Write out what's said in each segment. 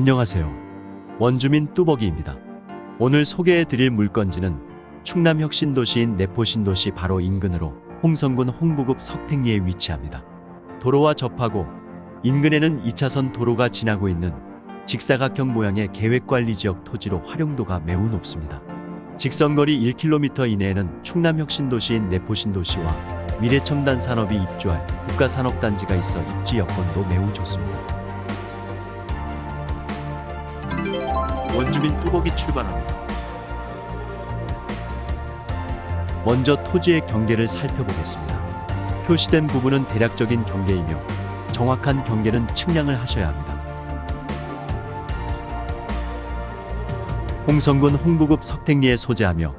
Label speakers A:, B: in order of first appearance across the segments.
A: 안녕하세요. 원주민 뚜벅이입니다. 오늘 소개해드릴 물건지는 충남 혁신도시인 내포신도시 바로 인근으로 홍성군 홍부급 석택리에 위치합니다. 도로와 접하고 인근에는 2차선 도로가 지나고 있는 직사각형 모양의 계획관리지역 토지로 활용도가 매우 높습니다. 직선거리 1km 이내에는 충남 혁신도시인 내포신도시와 미래첨단 산업이 입주할 국가산업단지가 있어 입지 여건도 매우 좋습니다. 원주민 뚜벅이 출발합니다. 먼저 토지의 경계를 살펴보겠습니다. 표시된 부분은 대략적인 경계이며 정확한 경계는 측량을 하셔야 합니다. 홍성군 홍부급 석택리에 소재하며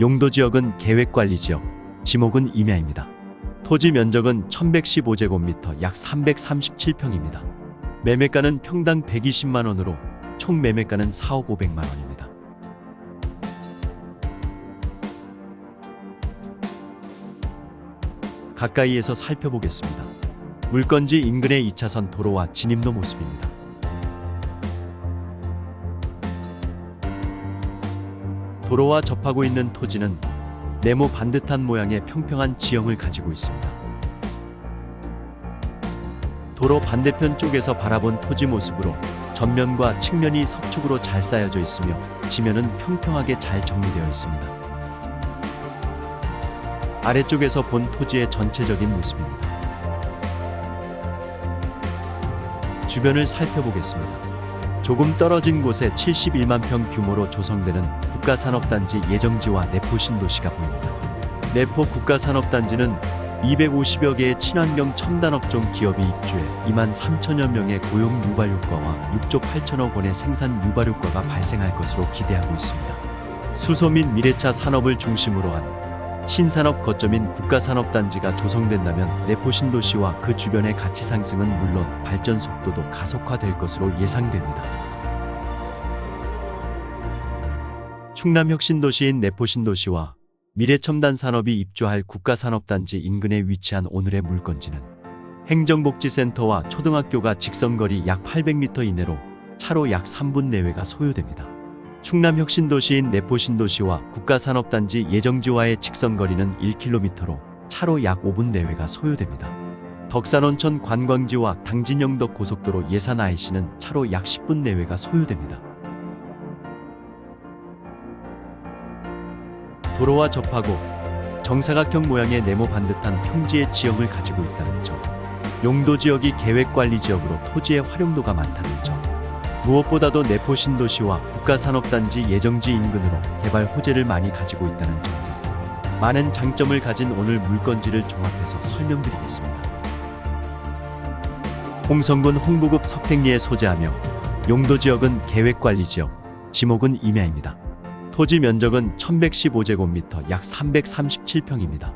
A: 용도 지역은 계획관리 지역, 지목은 임야입니다. 토지 면적은 1115제곱미터 약 337평입니다. 매매가는 평당 120만 원으로 총 매매가는 4억 500만 원입니다. 가까이에서 살펴보겠습니다. 물건지 인근의 2차선 도로와 진입로 모습입니다. 도로와 접하고 있는 토지는 네모 반듯한 모양의 평평한 지형을 가지고 있습니다. 도로 반대편 쪽에서 바라본 토지 모습으로 전면과 측면이 석축으로 잘 쌓여져 있으며 지면은 평평하게 잘 정리되어 있습니다. 아래쪽에서 본 토지의 전체적인 모습입니다. 주변을 살펴보겠습니다. 조금 떨어진 곳에 71만 평 규모로 조성되는 국가산업단지 예정지와 내포 신도시가 보입니다. 내포 국가산업단지는 250여 개의 친환경 첨단업종 기업이 입주해 2만 3천여 명의 고용 유발 효과와 6조 8천억 원의 생산 유발 효과가 발생할 것으로 기대하고 있습니다. 수소 및 미래차 산업을 중심으로 한 신산업 거점인 국가산업단지가 조성된다면 내포 신도시와 그 주변의 가치 상승은 물론 발전 속도도 가속화될 것으로 예상됩니다. 충남 혁신도시인 내포 신도시와 미래첨단 산업이 입주할 국가산업단지 인근에 위치한 오늘의 물건지는 행정복지센터와 초등학교가 직선거리 약 800m 이내로 차로 약 3분 내외가 소요됩니다. 충남 혁신도시인 내포신도시와 국가산업단지 예정지와의 직선거리는 1km로 차로 약 5분 내외가 소요됩니다. 덕산온천 관광지와 당진영덕 고속도로 예산 IC는 차로 약 10분 내외가 소요됩니다. 도로와 접하고 정사각형 모양의 네모 반듯한 평지의 지형을 가지고 있다는 점. 용도 지역이 계획관리 지역으로 토지의 활용도가 많다는 점. 무엇보다도 내포 신도시와 국가산업단지 예정지 인근으로 개발 호재를 많이 가지고 있다는 점. 많은 장점을 가진 오늘 물건지를 종합해서 설명드리겠습니다. 홍성군 홍부급 석택리에 소재하며 용도 지역은 계획관리 지역, 지목은 임야입니다. 토지 면적은 1115제곱미터 약 337평입니다.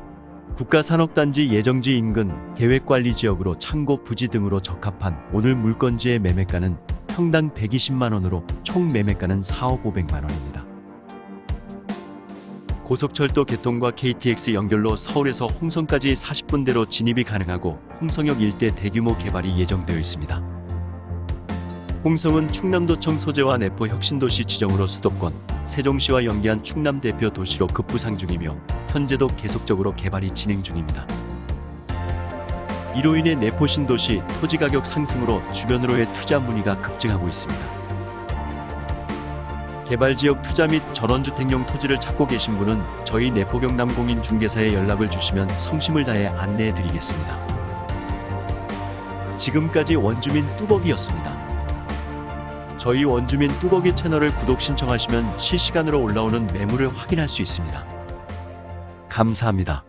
A: 국가산업단지 예정지 인근 계획관리 지역으로 창고 부지 등으로 적합한 오늘 물건지의 매매가는 평당 120만 원으로 총 매매가는 4억 500만 원입니다. 고속철도 개통과 KTX 연결로 서울에서 홍성까지 40분대로 진입이 가능하고 홍성역 일대 대규모 개발이 예정되어 있습니다. 홍성은 충남도청 소재와 내포 혁신도시 지정으로 수도권, 세종시와 연계한 충남 대표 도시로 급부상 중이며 현재도 계속적으로 개발이 진행 중입니다. 이로 인해 내포 신도시 토지 가격 상승으로 주변으로의 투자 문의가 급증하고 있습니다. 개발 지역 투자 및 전원주택용 토지를 찾고 계신 분은 저희 내포경남 공인 중개사에 연락을 주시면 성심을 다해 안내해 드리겠습니다. 지금까지 원주민 뚜벅이였습니다. 저희 원주민 뚜벅이 채널을 구독 신청하시면 실시간으로 올라오는 매물을 확인할 수 있습니다. 감사합니다.